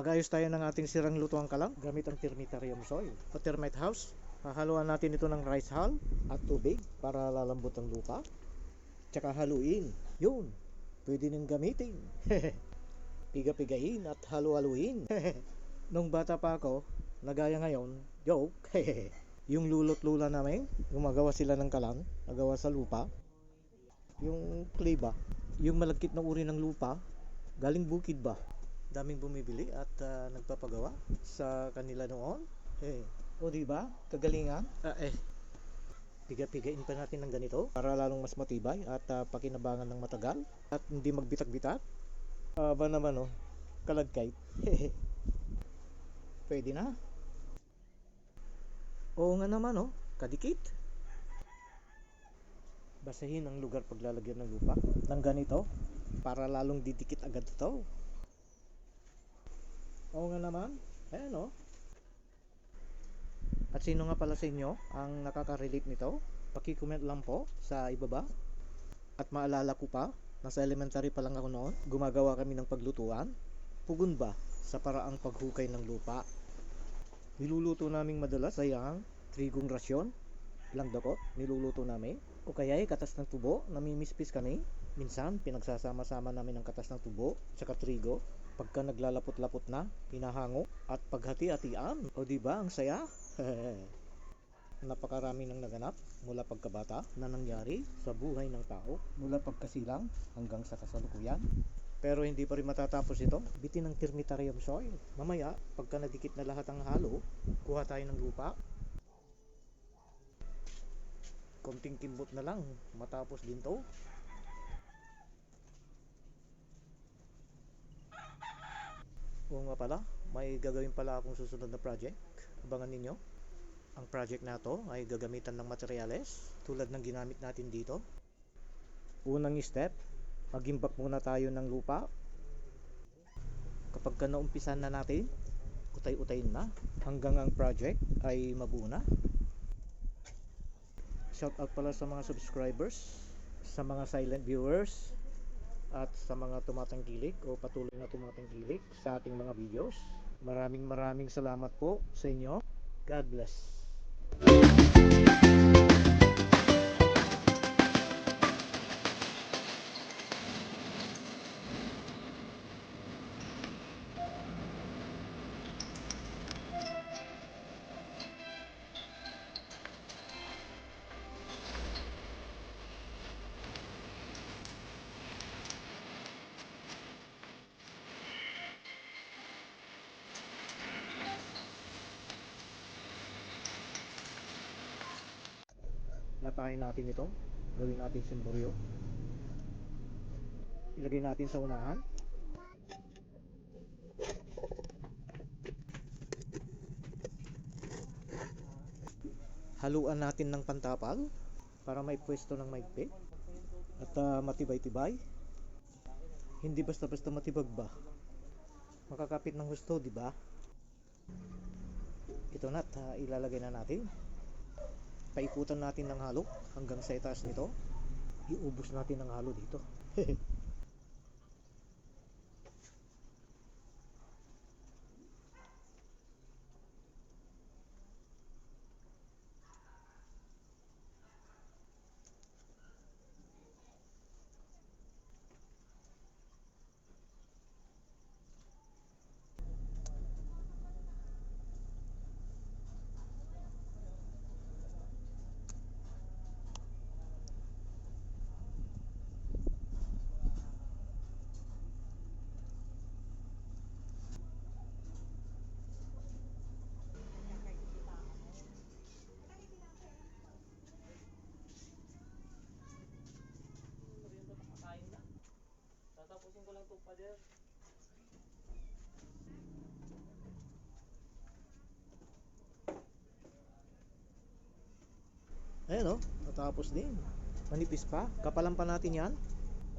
Magayos tayo ng ating sirang lutuang kalang gamit ang termitarium soil o termite house. Hahaluan natin ito ng rice hull at tubig para lalambot ang lupa. Tsaka haluin. Yun. Pwede nang gamitin. Piga-pigain at halu-haluin. Nung bata pa ako, nagaya ngayon, joke. yung lulot lula namin, gumagawa sila ng kalang, nagawa sa lupa. Yung clay ba? Yung malagkit na uri ng lupa, galing bukid ba? Daming bumibili at ah, nagpapagawa sa kanila noon. Eh, o di ba? Kagalingan. Ah, eh, piga-pigain pa natin ng ganito para lalong mas matibay at ah, pakinabangan ng matagal at hindi magbitak-bitak. Ah, ba naman oh, kalagkay. Pwede na. Oo nga naman oh, kadikit. Basahin ang lugar paglalagyan ng lupa ng ganito para lalong didikit agad ito. Oo nga naman. Ayan oh. At sino nga pala sa inyo ang nakaka-relate nito? Paki-comment lang po sa ibaba. At maalala ko pa, nasa elementary pa lang ako noon, gumagawa kami ng paglutuan. Pugon ba sa paraang paghukay ng lupa? Niluluto naming madalas ay ang trigong rasyon, lang dako, niluluto namin. O kaya ay katas ng tubo, namimispis kami. Minsan, pinagsasama-sama namin ang katas ng tubo, tsaka trigo. Pagka naglalapot-lapot na, hinahango, at paghati-hatian. O di ba ang saya? Napakarami ng naganap mula pagkabata na nangyari sa buhay ng tao mula pagkasilang hanggang sa kasalukuyan. Pero hindi pa rin matatapos ito. Bitin ng termitarium soil. Mamaya, pagka nadikit na lahat ang halo, kuha tayo ng lupa. Konting kimbot na lang, matapos din to. Oo nga pala, may gagawin pala akong susunod na project. Abangan ninyo. Ang project na to ay gagamitan ng materyales tulad ng ginamit natin dito. Unang step, magimbak muna tayo ng lupa. Kapag ka naumpisan na natin, utay-utayin na hanggang ang project ay mabuo na. Shout out pala sa mga subscribers, sa mga silent viewers, at sa mga tumatangkilik o patuloy na tumatangkilik sa ating mga videos. Maraming maraming salamat po sa inyo. God bless. Latayin natin ito. Gawin natin simboryo. Ilagay natin sa unahan. Haluan natin ng pantapal para may pwesto ng maigpit at ah, matibay-tibay. Hindi basta-basta matibag ba? Makakapit ng husto, di ba? Ito na, ilalagay na natin paikutan natin ng halo hanggang sa itaas nito. Iubos natin ang halo dito Ayan o natapos din manipis pa. Kapalan pa natin yan.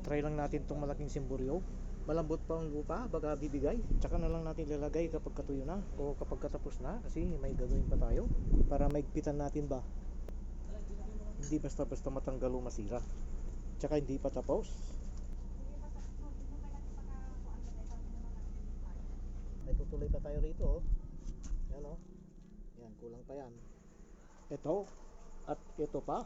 Try lang natin tong malaking simburyo. Malambot pa ang lupa baga bibigay. Tsaka na lang natin lalagay kapag katuyo na o kapag katapos na kasi may gagawin pa tayo para maigpitan natin ba. Hindi basta basta matanggal o masira. Tsaka hindi pa tapos may tuloy pa tayo rito oh. Yan oh. Yan, kulang pa yan. Ito at ito pa.